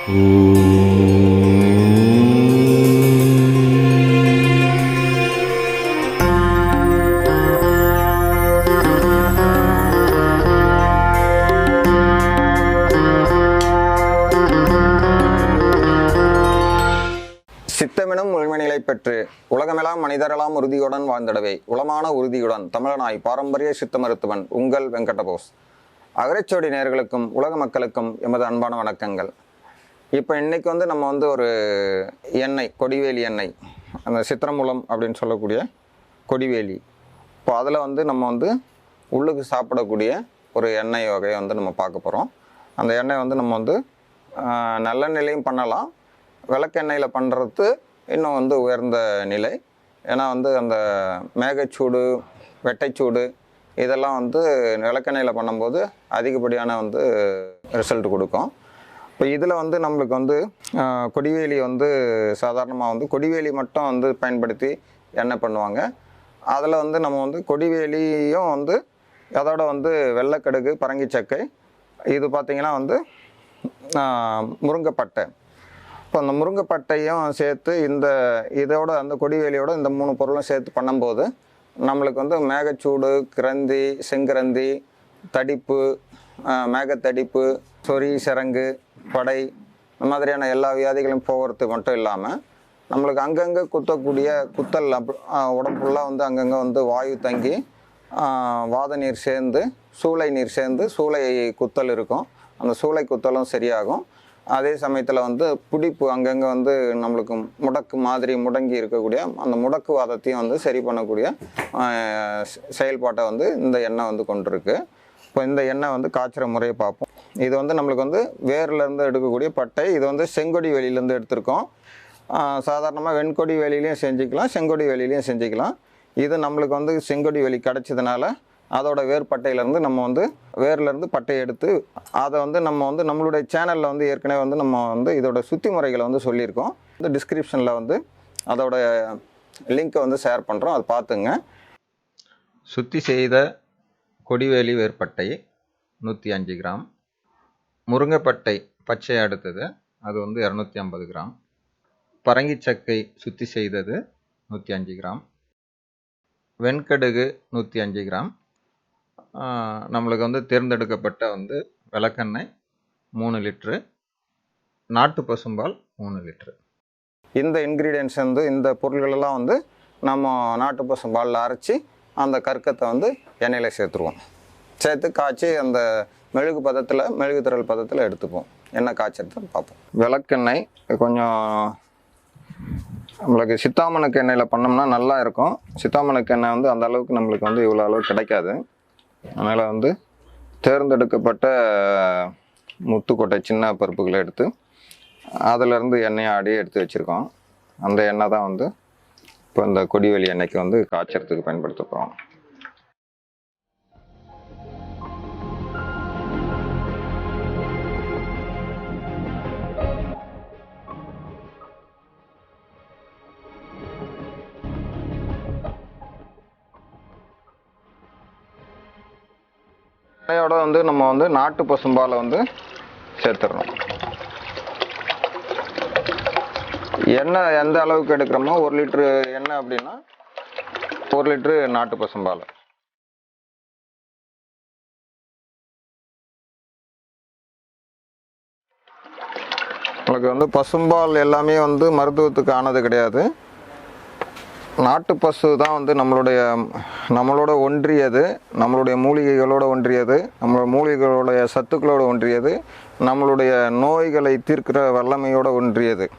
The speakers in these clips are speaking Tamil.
சித்தமெனும் உள்மணிலை பெற்று உலகமெல்லாம் மனிதரெல்லாம் உறுதியுடன் வாழ்ந்திடவே உளமான உறுதியுடன் தமிழனாய் பாரம்பரிய சித்த மருத்துவன் உங்கள் வெங்கடபோஸ். அகரச்சோடி நேர்களுக்கும் உலக மக்களுக்கும் எமது அன்பான வணக்கங்கள். இப்போ இன்றைக்கி வந்து நம்ம வந்து ஒரு எண்ணெய் கொடிவேலி எண்ணெய் அந்த சித்திரமூலம் அப்படின்னு சொல்லக்கூடிய கொடிவேலி. இப்போ அதில் வந்து நம்ம வந்து உள்ளுக்கு சாப்பிடக்கூடிய ஒரு எண்ணெய் வகையை வந்து நம்ம பார்க்க போகிறோம் அந்த எண்ணெய் வந்து நம்ம வந்து நல்ல நல்லெண்ணெயிலையும் பண்ணலாம். விளக்கெண்ணெயில் பண்ணுறது இன்னும் வந்து உயர்ந்த நிலை. ஏன்னா வந்து அந்த மேகச்சூடு வெட்டைச்சூடு இதெல்லாம் வந்து விளக்கெண்ணெயில் பண்ணும்போது அதிகப்படியான வந்து ரிசல்ட் கொடுக்கும். இப்போ இதில் வந்து நம்மளுக்கு வந்து கொடிவேலி வந்து சாதாரணமாக வந்து கொடிவேலி மட்டும் வந்து பயன்படுத்தி எண்ணெய் பண்ணுவாங்க. அதில் வந்து நம்ம வந்து கொடிவேலியும் வந்து அதோட வந்து வெள்ளைக்கடுகு பரங்கிச்சக்கை இது பார்த்திங்கன்னா வந்து முருங்கைப்பட்டை. இப்போ அந்த முருங்கைப்பட்டையும் சேர்த்து இந்த இதோட அந்த கொடிவேலியோட இந்த மூணு பொருளும் சேர்த்து பண்ணும்போது நம்மளுக்கு வந்து மேகச்சூடு கிரந்தி செங்கிரந்தி தடிப்பு மேகத்தடிப்பு சொறி சிரங்கு படை இந்த மாதிரியான எல்லா வியாதிகளும் போகிறது மட்டும் இல்லாமல் நம்மளுக்கு அங்கங்கே குத்தக்கூடிய குத்தல் அப் உடம்பு ஃபுல்லாக வந்து அங்கங்கே வந்து வாயு தங்கி வாத நீர் சேர்ந்து சூளை நீர் சேர்ந்து சூளை குத்தல் இருக்கும். அந்த சூளை குத்தலும் சரியாகும். அதே சமயத்தில் வந்து பிடிப்பு அங்கங்கே வந்து நம்மளுக்கு முடக்கு மாதிரி முடங்கி இருக்கக்கூடிய அந்த முடக்குவாதத்தையும் வந்து சரி பண்ணக்கூடிய செயல்பாட்டை வந்து இந்த எண்ணெய் வந்து கொண்டிருக்கு. இப்போ இந்த எண்ணெய் வந்து காய்ச்சுற முறையை பார்ப்போம். இது வந்து நம்மளுக்கு வந்து வேர்லேருந்து எடுக்கக்கூடிய பட்டை. இது வந்து செங்கொடி வெளியிலேருந்து எடுத்திருக்கோம். சாதாரணமாக வெண்கொடி வேலிலையும் செஞ்சுக்கலாம் செங்கொடி வேலிலையும் செஞ்சுக்கலாம். இது நம்மளுக்கு வந்து செங்கொடி வேலி கிடச்சதுனால அதோட வேர் பட்டையிலேருந்து நம்ம வந்து வேர்லேருந்து பட்டையை எடுத்து அதை வந்து நம்ம வந்து நம்மளுடைய சேனலில் வந்து ஏற்கனவே வந்து நம்ம வந்து இதோட சுத்தி முறைகளை வந்து சொல்லியிருக்கோம். இந்த டிஸ்கிரிப்ஷனில் வந்து அதோட லிங்க்கை வந்து ஷேர் பண்ணுறோம் அதை பார்த்துங்க. சுத்தி செய்த கொடிவேலி வேர்பட்டை நூற்றி அஞ்சு கிராம். முருங்கைப்பட்டை பச்சை அடுத்தது. அது வந்து இரநூத்தி ஐம்பது கிராம். பரங்கிச்சக்கை சுத்தி செய்தது நூற்றி அஞ்சு கிராம். வெண்கடுகு நூற்றி அஞ்சு கிராம். நம்மளுக்கு வந்து தேர்ந்தெடுக்கப்பட்ட வந்து விளக்கெண்ணெய் மூணு லிட்ரு. நாட்டு பசும்பால் மூணு லிட்ரு. இந்த இன்க்ரீடியன்ஸ் வந்து இந்த பொருள்களெல்லாம் வந்து நம்ம நாட்டு பசும்பாலில் அரைச்சி அந்த கற்கத்தை வந்து எண்ணெயில் சேர்த்துருவோம். சேர்த்து காய்ச்சி அந்த மெழுகு பதத்தில் மெழுகு திரள் பதத்தில் எடுத்துப்போம். எண்ணெய் காய்ச்சறது பார்ப்போம். விளக்கெண்ணெய் கொஞ்சம் நம்மளுக்கு சித்தாமணுக்கு எண்ணெயில் பண்ணோம்னா நல்லா இருக்கும். சித்தாமணுக்கு எண்ணெய் வந்து அந்த அளவுக்கு நம்மளுக்கு வந்து இவ்வளோ அளவு கிடைக்காது. அதனால் வந்து தேர்ந்தெடுக்கப்பட்ட முத்துக்கொட்டை சின்ன பருப்புகளை எடுத்து அதிலேருந்து எண்ணெயை ஆடி எடுத்து வச்சுருக்கோம். அந்த எண்ணெய் தான் வந்து இப்போ இந்த கொடிவெளி எண்ணெய்க்கு வந்து காய்ச்சறதுக்கு பயன்படுத்த போகிறோம் எண்ணெயோட வந்து நம்ம வந்து நாட்டு பசும்பாலை வந்து சேர்த்துடணும். எண்ணெய் எந்த அளவுக்கு எடுக்கிறோமோ ஒரு லிட்ரு எண்ணெய் அப்படின்னா ஒரு லிட்ரு நாட்டு பசும்பால். உங்களுக்கு வந்து பசும்பால் எல்லாமே வந்து மருத்துவத்துக்கு ஆனது கிடையாது. நாட்டு பசு தான் வந்து நம்மளுடைய நம்மளோட ஒன்றியது நம்மளுடைய மூலிகைகளோட ஒன்றியது நம்மளோட மூலிகைகளுடைய சத்துக்களோட ஒன்றியது நம்மளுடைய நோய்களை தீர்க்கிற வல்லமையோட ஒன்றியது.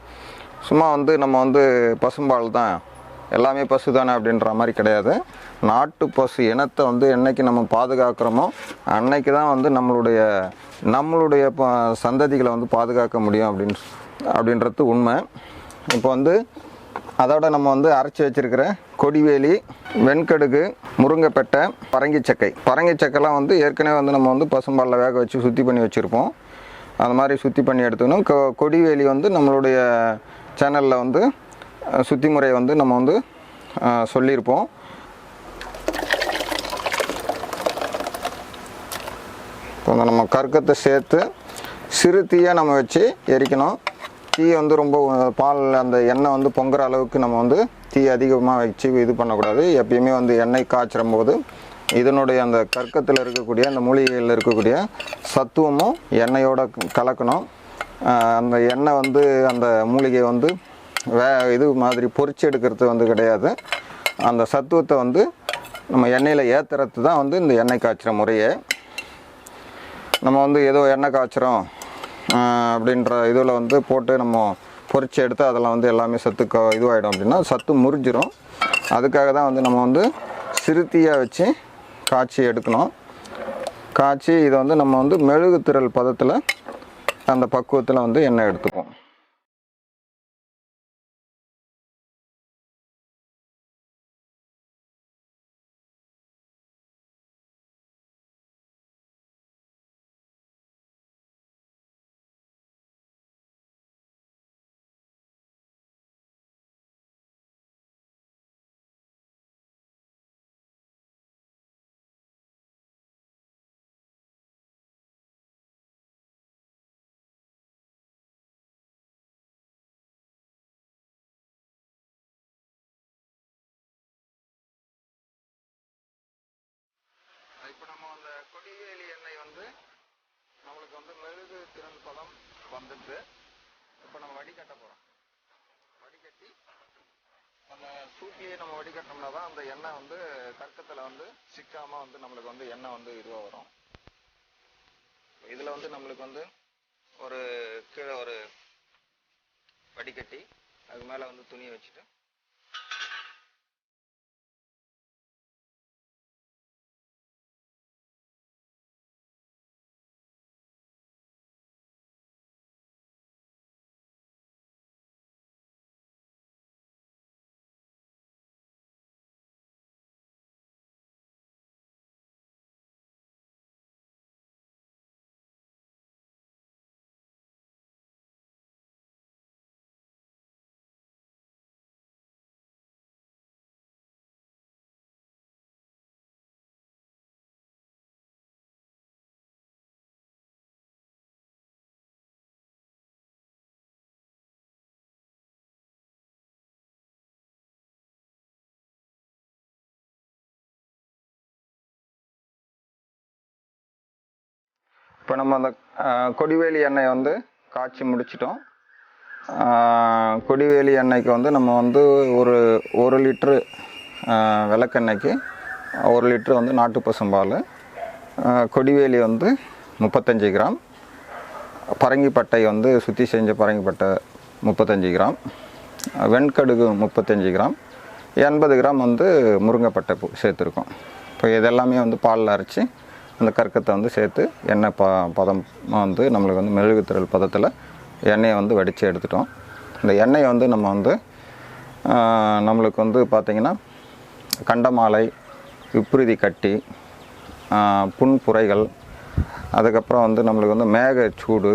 சும்மா வந்து நம்ம வந்து பசும்பால் தான் எல்லாமே பசு தானே அப்படின்ற மாதிரி கிடையாது. நாட்டு பசு இனத்தை வந்து என்னைக்கு நம்ம பாதுகாக்கிறோமோ அன்னைக்கு தான் வந்து நம்மளுடைய நம்மளுடைய ப- சந்ததிகளை வந்து பாதுகாக்க முடியும் அப்படின் அப்படின்றது உண்மை. இப்போ வந்து அதோட நம்ம வந்து அரைச்சி வச்சிருக்கிற கொடிவேலி வெண்கடுகு முருங்கைப்பட்டை பரங்கிச்சக்கை. பரங்கிச்சக்கைலாம் வந்து ஏற்கனவே வந்து நம்ம வந்து பசும்பாலில் வேக வச்சு சுத்தி பண்ணி வச்சுருப்போம். அந்த மாதிரி சுத்தி பண்ணி எடுத்துக்கணும் கொ கொடிவேலி வந்து நம்மளுடைய சேனலில் வந்து சுற்றி சுத்தி முறையை வந்து நம்ம வந்து சொல்லியிருப்போம். இப்போ வந்து நம்ம கற்கத்தை சேர்த்து சிறுத்தியாக நம்ம வச்சு எரிக்கணும். தீ வந்து ரொம்ப பால் அந்த எண்ணெய் வந்து பொங்குற அளவுக்கு நம்ம வந்து தீ அதிகமாக வச்சு இது பண்ணக்கூடாது. எப்பயுமே வந்து எண்ணெய் காய்ச்சும் போது இதனுடைய அந்த கற்கத்தில் இருக்கக்கூடிய அந்த மூலிகையில் இருக்கக்கூடிய சத்துவமும் எண்ணெயோட கலக்கணும். அந்த எண்ணெய் வந்து அந்த மூலிகை வந்து வே இது மாதிரி பொறிச்சு எடுக்கிறது வந்து கிடையாது. அந்த சத்துவத்தை வந்து நம்ம எண்ணெயில் ஏற்றுறது தான் வந்து இந்த எண்ணெய் காய்ச்சுற முறையே. நம்ம வந்து ஏதோ எண்ணெய் காய்ச்சுறோம். அப்படின்ற இதில் வந்து போட்டு நம்ம பொறிச்சு எடுத்து அதில் வந்து எல்லாமே சத்து க இதுவாகிடும் அப்படின்னா சத்து முறிஞ்சிரும். அதுக்காக தான் வந்து நம்ம வந்து சிறுத்தியாக வச்சு காய்ச்சி எடுக்கணும். காய்ச்சி இதை வந்து நம்ம வந்து மெழுகு திரள் பதத்தில் அந்த பக்குவத்தில் வந்து எண்ணெய் எடுத்துப்போம். அந்த எண்ணெய் வந்து நம்மளுக்கு வந்து மெழுகு திறன் பதம் வந்துட்டு இப்போ நம்ம வடிகட்ட போகிறோம் வடிகட்டி அந்த சூட்லேயே நம்ம வடிகட்டினோம்னா தான் அந்த எண்ணெய் வந்து கற்கத்தில் வந்து சிக்காமல் வந்து நம்மளுக்கு வந்து எண்ணெய் வந்து இதுவாக வரும். இதில் வந்து நம்மளுக்கு வந்து ஒரு கீழே ஒரு வடிகட்டி அது மேலே வந்து துணியை வச்சுட்டு இப்போ நம்ம அந்த கொடிவேலி எண்ணெயை வந்து காய்ச்சி முடிச்சிட்டோம். கொடிவேலி எண்ணெய்க்கு வந்து நம்ம வந்து ஒரு ஒரு லிட்ரு விளக்கெண்ணெய்க்கு ஒரு லிட்ரு வந்து நாட்டு பசும்பால் கொடிவேலி வந்து முப்பத்தஞ்சு கிராம் பரங்கிப்பட்டை வந்து சுற்றி செஞ்ச பரங்கிப்பட்டை முப்பத்தஞ்சு கிராம் வெண்கடுகு முப்பத்தஞ்சு கிராம் எண்பது கிராம் வந்து முருங்கைப்பட்டை பூ சேர்த்துருக்கோம். இப்போ இதெல்லாமே வந்து பாலில் அரைச்சி அந்த கற்கத்தை வந்து சேர்த்து எண்ணெய் ப பதம் வந்து நம்மளுக்கு வந்து மெழுகு திரள் பதத்தில் எண்ணெயை வந்து வடித்து எடுத்துட்டோம். இந்த எண்ணெயை வந்து நம்ம வந்து நம்மளுக்கு வந்து பார்த்திங்கன்னா கண்டமாலை விப்ருதி கட்டி புண்புரைகள் அதுக்கப்புறம் வந்து நம்மளுக்கு வந்து மேகச்சூடு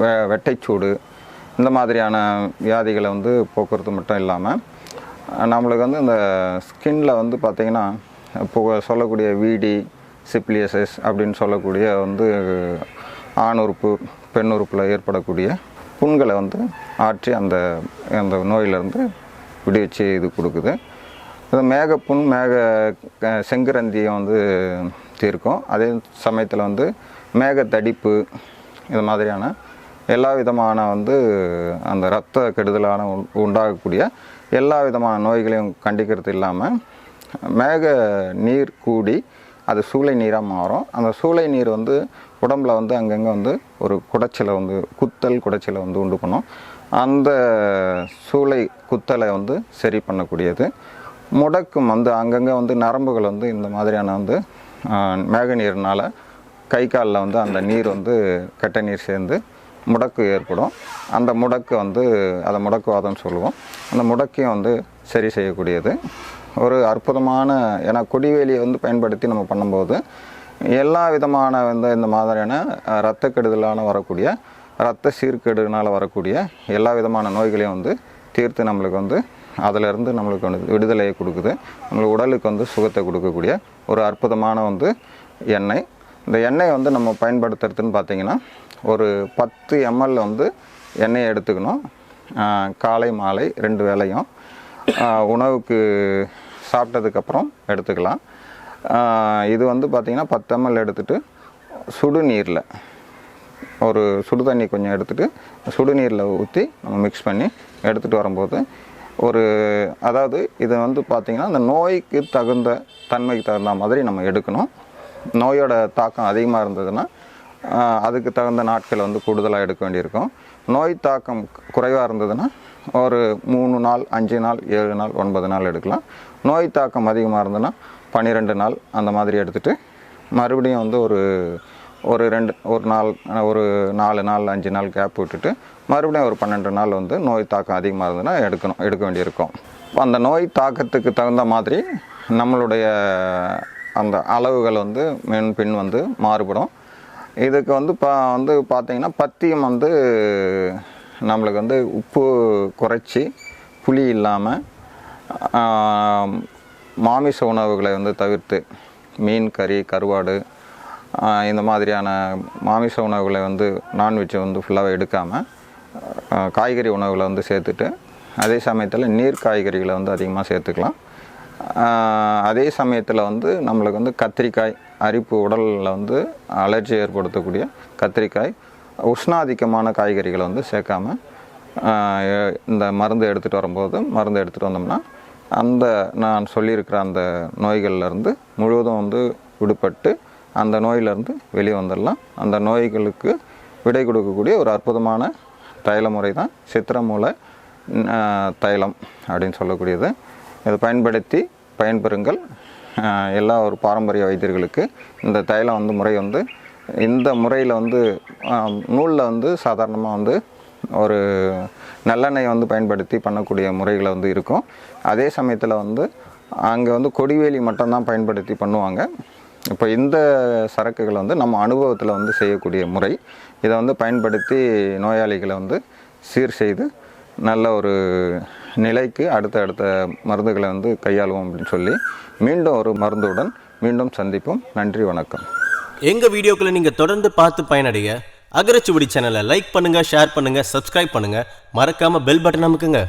வெ வெட்டைச்சூடு இந்த மாதிரியான வியாதிகளை வந்து போக்குவரத்து மட்டும் இல்லாமல் நம்மளுக்கு வந்து இந்த ஸ்கின்னில் வந்து பார்த்திங்கன்னா இப்போ சொல்லக்கூடிய விடி சிப்ளியசஸ் அப்படின்னு சொல்லக்கூடிய வந்து ஆண் உறுப்பு பெண் உறுப்பில் ஏற்படக்கூடிய புண்களை வந்து ஆற்றி அந்த அந்த நோயிலிருந்து விடுவிச்சு இது கொடுக்குது. மேக மேகப்புண் மேக செங்கரந்தியை வந்து தீர்க்கும். அதே சமயத்தில் வந்து மேகத்தடிப்பு இது மாதிரியான எல்லா விதமான வந்து அந்த இரத்த கெடுதலான உண்- உண்டாகக்கூடிய எல்லா விதமான நோய்களையும் கண்டிக்கிறது இல்லாமல் மேக நீர் கூடி அது சூளை நீராக மாறும். அந்த சூளை நீர் வந்து உடம்புல வந்து அங்கங்கே வந்து ஒரு குடைச்சலை வந்து குத்தல் குடைச்சலை வந்து உண்டு பண்ணும். அந்த சூளை குத்தலை வந்து சரி பண்ணக்கூடியது. முடக்கும் வந்து அங்கங்கே வந்து நரம்புகள் வந்து இந்த மாதிரியான வந்து மேக நீர்னால் கை காலில் வந்து அந்த நீர் வந்து கெட்ட நீர் சேர்ந்து முடக்கு ஏற்படும். அந்த முடக்கு வந்து அதை முடக்குவாதம் சொல்லுவோம். அந்த முடக்கையும் வந்து சரி செய்யக்கூடியது. ஒரு அற்புதமான ஏன்னா கொடிவேலியை வந்து பயன்படுத்தி நம்ம பண்ணும்போது எல்லா விதமான வந்து இந்த மாதிரியான இரத்த கெடுதலான வரக்கூடிய இரத்த சீர்கேடுனால் வரக்கூடிய எல்லா விதமான நோய்களையும் வந்து தீர்த்து நம்மளுக்கு வந்து அதிலிருந்து நம்மளுக்கு வந்து விடுதலையை கொடுக்குது. நம்மளுக்கு உடலுக்கு வந்து சுகத்தை கொடுக்கக்கூடிய ஒரு அற்புதமான வந்து எண்ணெய். இந்த எண்ணெயை வந்து நம்ம பயன்படுத்துறதுன்னு பார்த்தீங்கன்னா ஒரு பத்து எம்எல் வந்து எண்ணெயை எடுத்துக்கணும். காலை மாலை ரெண்டு வேளையும். உணவுக்கு சாப்பிட்டதுக்கப்புறம் எடுத்துக்கலாம். இது வந்து பார்த்திங்கன்னா பத்து எம்எல் எடுத்துகிட்டு சுடுநீரில் ஒரு சுடு தண்ணி கொஞ்சம் எடுத்துகிட்டு சுடுநீரில் ஊற்றி நம்ம மிக்ஸ் பண்ணி எடுத்துகிட்டு வரும்போது ஒரு அதாவது இதை வந்து பார்த்திங்கன்னா அந்த நோய்க்கு தகுந்த தன்மைக்கு தகுந்த மாதிரி நம்ம எடுக்கணும். நோயோட தாக்கம் அதிகமாக இருந்ததுன்னா அதுக்கு தகுந்த நாட்கள் வந்து கூடுதலாக எடுக்க வேண்டியிருக்கும். நோய் தாக்கம் குறைவாக இருந்ததுன்னா ஒரு மூணு நாள் அஞ்சு நாள் ஏழு நாள் ஒன்பது நாள் எடுக்கலாம். நோய் தாக்கம் அதிகமாக இருந்ததுன்னா பன்னிரெண்டு நாள் அந்த மாதிரி எடுத்துகிட்டு மறுபடியும் வந்து ஒரு ஒரு ரெண்டு ஒரு நாள் ஒரு நாலு நாள் அஞ்சு நாள் கேப் விட்டுட்டு மறுபடியும் ஒரு பன்னெண்டு நாள் வந்து நோய் தாக்கம் அதிகமாக இருந்ததுன்னா எடுக்கணும் எடுக்க வேண்டியிருக்கும். இப்போ அந்த நோய் தாக்கத்துக்கு தகுந்த மாதிரி நம்மளுடைய அந்த அளவுகள் வந்து மென் பின் வந்து மாறுபடும். இதுக்கு வந்து பா வந்து பார்த்தீங்கன்னா பத்தியம் வந்து நம்மளுக்கு வந்து உப்பு குறைச்சி புளி இல்லாமல் மாமிச உணவுகளை வந்து தவிர்த்து மீன் கறி கருவாடு இந்த மாதிரியான மாமிச உணவுகளை வந்து நான்வெஜ்ஜை வந்து ஃபுல்லாக எடுக்காமல் காய்கறி உணவுகளை வந்து சேர்த்துட்டு அதே சமயத்தில் நீர் காய்கறிகளை வந்து அதிகமாக சேர்த்துக்கலாம். அதே சமயத்தில் வந்து நம்மளுக்கு வந்து கத்திரிக்காய் அரிப்பு உடலில் வந்து அலர்ஜி ஏற்படுத்தக்கூடிய கத்திரிக்காய் உஷ்ணாதிக்கமான காய்கறிகளை வந்து சேர்க்காம இந்த மருந்து எடுத்துகிட்டு வரும்போது மருந்து எடுத்துகிட்டு வந்தோம்னா அந்த நான் சொல்லியிருக்கிற அந்த நோய்கள்லேருந்து முழுவதும் வந்து விடுபட்டு அந்த நோயிலேருந்து வெளியே வந்துடலாம். அந்த நோய்களுக்கு விடை கொடுக்கக்கூடிய ஒரு அற்புதமான தைல முறை தான் சித்திரமூலை தைலம் அப்படின்னு சொல்லக்கூடியது. இதை பயன்படுத்தி பயன்பெறுங்கள். எல்லா ஒரு பாரம்பரிய வைத்தியர்களுக்கு இந்த தைலம் வந்து முறை வந்து இந்த முறையில் வந்து நூலில் வந்து சாதாரணமாக வந்து ஒரு நல்லெண்ணெய் வந்து பயன்படுத்தி பண்ணக்கூடிய முறைகளை வந்து இருக்கும். அதே சமயத்தில் வந்து அங்கே வந்து கொடிவேலி மட்டும்தான் பயன்படுத்தி பண்ணுவாங்க. இப்போ இந்த சரக்குகளை வந்து நம்ம அனுபவத்தில் வந்து செய்யக்கூடிய முறை. இதை வந்து பயன்படுத்தி நோயாளிகளை வந்து சீர் செய்து நல்ல ஒரு நிலைக்கு அடுத்த அடுத்த மருந்துகளை வந்து கையாளுவோம் அப்படின்னு சொல்லி மீண்டும் ஒரு மருந்துடன் மீண்டும் சந்திப்போம். நன்றி வணக்கம். எங்கள் வீடியோக்களை நீங்கள் தொடர்ந்து பார்த்து பயனடைய. அகரச்சுவடி சேனலை லைக் பண்ணுங்கள் ஷேர் பண்ணுங்கள் சப்ஸ்கிரைப் பண்ணுங்கள் மறக்காமல் பெல் பட்டன் அமுக்குங்க.